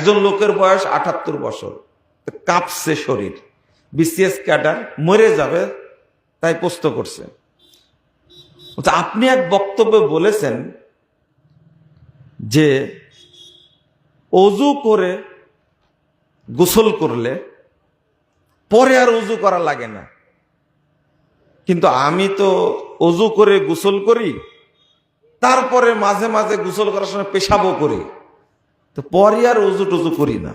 একজন লোকের বয়স আটাত্তর বছর। কাঁপছে শরীর। বিসিএস ক্যাডার মরে যাবে, তাই প্রস্ত করছে। আপনি এক বক্তব্যে বলেছেন যে অজু করে গোসল করলে পরে আর অজু করা লাগে না। কিন্তু আমি তো অজু করে গোসল করি, তারপরে মাঝে মাঝে গোসল করার সময় পেশাবও করি। তো পরে আর অজু টুজু করি না।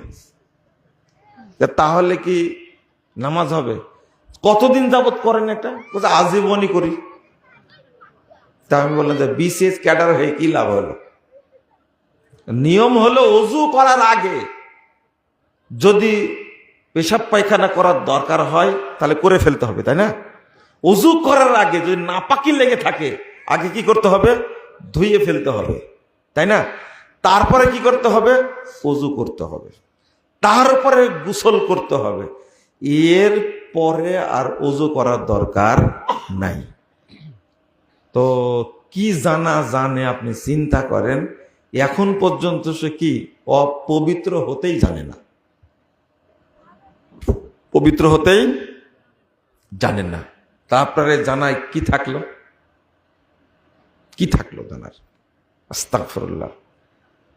তাহলে কি নামাজ হবে? কতদিন যাবত করেন এটা? আজীবনই করি। তা আমি বললাম যে বিসিএস ক্যাডার হয়ে কি লাভ হলো? নিয়ম হলো অজু করার আগে যদি পেশাব পায়খানা করার দরকার হয়, তাহলে করে ফেলতে হবে, তাই না? অজু করার আগে যদি নাপাকি লেগে থাকে, আগে কি করতে হবে? ধুইয়ে ফেলতে হবে, তাই না? তারপরে কি করতে হবে? অজু করতে হবে। তারপরে গোসল করতে হবে। এর পরে আর অজু করার দরকার নাই। তো কি জানা জানে আপনি চিন্তা করেন, এখন পর্যন্ত সে কি অপবিত্র হতেই জানে না। পবিত্র হতেই জানেন না। তা আপনারে জানায় কি থাকল? কি থাকল জানার?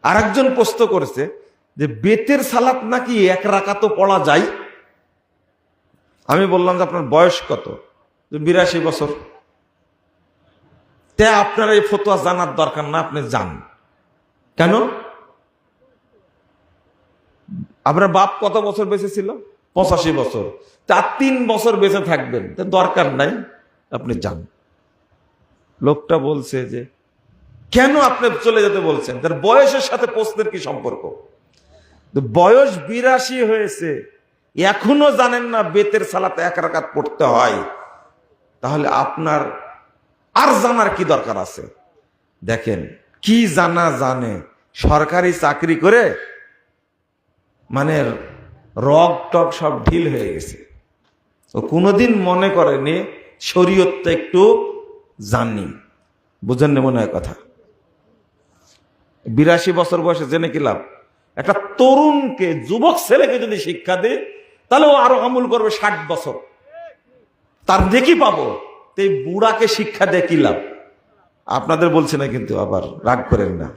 আস্তাগফিরুল্লাহ আরেকজন প্রশ্ন করেছে যে বেতের সালাত নাকি এক রাকাতো পড়া যায়? আমি বললাম যে আপনার বয়স কত? বিরাশি বছর। তে আপনার এই ফতোয়া জানার দরকার না, আপনি জান কেন? আপনার বাপ কত বছর বেঁচে ছিল? পঁচাশি বছর। তার তিন বছর বেঁচে থাকবেন দরকার নাই, আপনি যান। লোকটা বলছে যে কেন আপনি চলে যেতে বলছেন? তার বয়সের সাথে প্রশ্নের কি সম্পর্ক? বয়স বিরাশি হয়েছে। এখনও জানেন না বেতের সালাতে এক রাকাত পড়তে হয়। তাহলে আপনার আর জানার কি দরকার আছে? দেখেন, কি জানা জানে? সরকারি চাকরি করে মানে রগ টক সব ঢিল হয়ে গেছে। ও কোনোদিন মনে করেনি, শরীয়তটা একটু জানি। বুঝেন না মনে হয় কথা? বিরাশি বছর বয়সে জেনে কি লাভ? একটা তরুণকে, যুবক ছেলেকে যদি শিক্ষা দে তাহলে ও আরও আমল করবে ষাট বছর। তার দেখি পাবো এই বুড়াকে শিক্ষা দেয় কি লাভ? আপনাদের বলছে না কিন্তু, আবার রাগ করেন না।